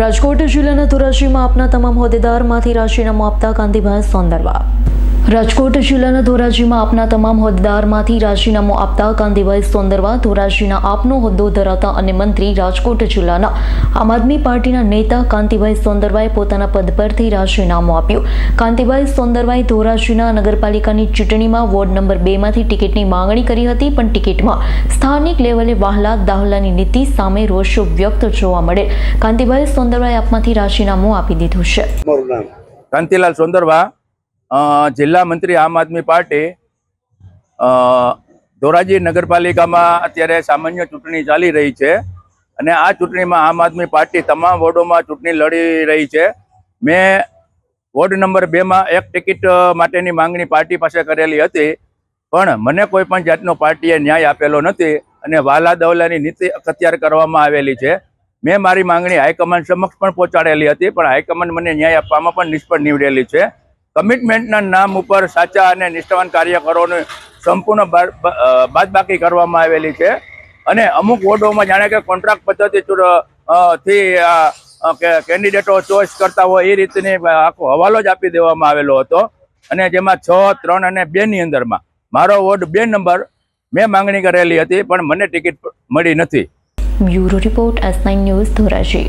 રાજકોટ જિલ્લાના ધોરાજીમાં આપના તમામ હોદ્દેદારમાંથી રાજીનામું આપતા કાંતિભાઈ સોંદરવા. રાજકોટ જિલ્લાના ધોરાજીમાં આપના તમામ હોદ્દેદારમાંથી રાજીનામું આપતા કાંતિભાઈ સોંદરવા ધોરાજીના આપનો હોદ્દો ધરાવતા અને મંત્રી રાજકોટ જિલ્લાના આમ આદમી પાર્ટીના નેતા કાંતિભાઈ સોંદરવાએ પોતાના પદ પરથી રાજીનામું આપ્યું. કાંતિભાઈ સોંદરવાએ ધોરાજીના નગરપાલિકાની ચૂંટણીમાં વોર્ડ નંબર બેમાંથી ટિકિટની માંગણી કરી હતી, પણ ટિકિટમાં સ્થાનિક લેવલે વાહલા દાહલાની નીતિ સામે રોષ વ્યક્ત જોવા મળે. કાંતિભાઈ સોંદરવાએ આપમાંથી રાજીનામું આપી દીધું છે. કાંતિલાલ સોંદરવા જિલ્લા મંત્રી આમ આદમી પાર્ટી ધોરાજી નગરપાલિકામાં અત્યારે સામાન્ય ચૂંટણી ચાલી રહી છે અને આ ચૂંટણીમાં આમ આદમી પાર્ટી તમામ વોર્ડોમાં ચૂંટણી લડી રહી છે. મેં વોર્ડ નંબર બેમાં એક ટિકિટ માટેની માંગણી પાર્ટી પાસે કરેલી હતી, પણ મને કોઈ પણ જાતનો પાર્ટીએ ન્યાય આપેલો નથી અને વાલા દવલાની નીતિ અખત્યાર કરવામાં આવેલી છે. મેં મારી માંગણી હાઈકમાન્ડ સમક્ષ પણ પહોંચાડેલી હતી, પણ હાઈકમાન્ડ મને ન્યાય આપવામાં પણ નિષ્ફળ નીવડેલી છે. કમિટમેન્ટના નામ ઉપર સાચા અને નિષ્ઠાવાન કાર્યકરોને સંપૂર્ણ બાદબાકી કરવામાં આવેલી છે. અને અમુક વોર્ડોમાં જાણે કે કોન્ટ્રાક્ટ પદ્ધતિ થી કેન્ડિડેટો ચોઈસ કરતા હોય એ રીતની આખો હવાલો જ આપી દેવામાં આવેલો હતો. અને જેમાં છ, ત્રણ અને બેની અંદરમાં. મારો વોર્ડ બે નંબર મેં માંગણી કરેલી હતી, પણ મને ટિકિટ મળી નથી. Bureau report S news Dhoraji.